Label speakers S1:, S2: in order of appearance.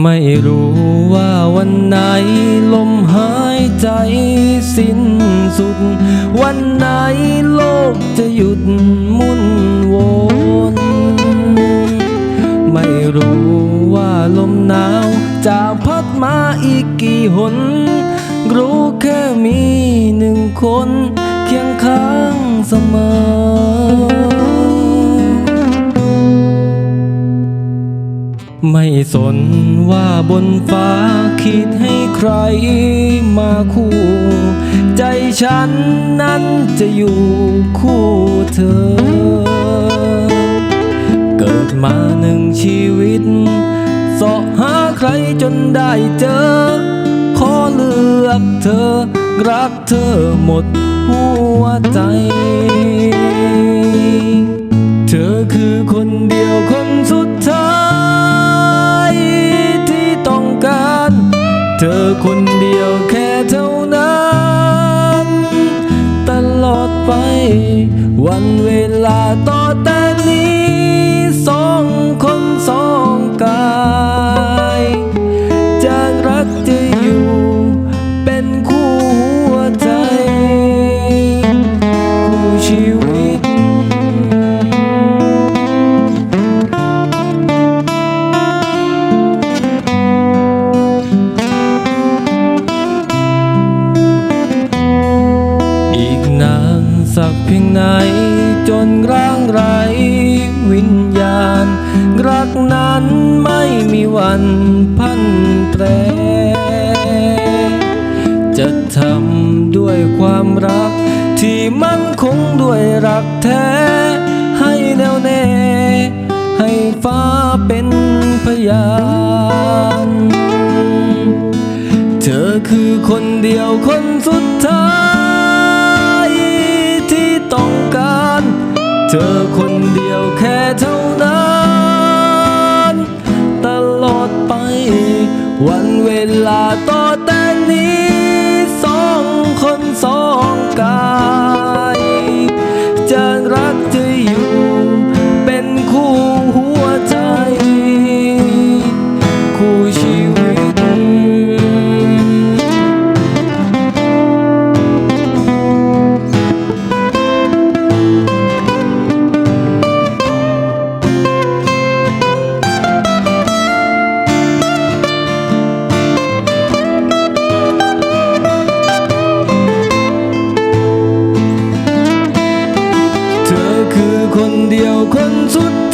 S1: ไม่รู้ว่าวันไหนลมหายใจสิ้นสุด วันไหนโลกจะหยุดมุนวนไม่รู้ว่าลมหนาวจะพัดมาอีกกี่หน รู้แค่มีหนึ่งคนเคียงข้างเสมอ ไม่สนว่าบนฟ้าคิดให้ใครมาคู่ ใจฉันนั้นจะอยู่คู่เธอ เกิดมาหนึ่งชีวิตสาะหาใครจนได้เจอ ขอเลือกเธอ รักเธอหมดหัวใจ เธอคือคน สักเพียงไหนจนร่างไรวิญญาณ รักนั้นไม่มีวันพันแปร จะทำด้วยความรัก ที่มั่นคงด้วยรักแท้ ให้แน่วแน่ ให้ฟ้าเป็นพยานเธอคือคนเดียวคนสุดท้าย เธอคนเดียวแค่เท่านั้น ตลอดไป วันเวลาต่อแต่นี้สองคนสองกาย คือคนเดียวคนสุด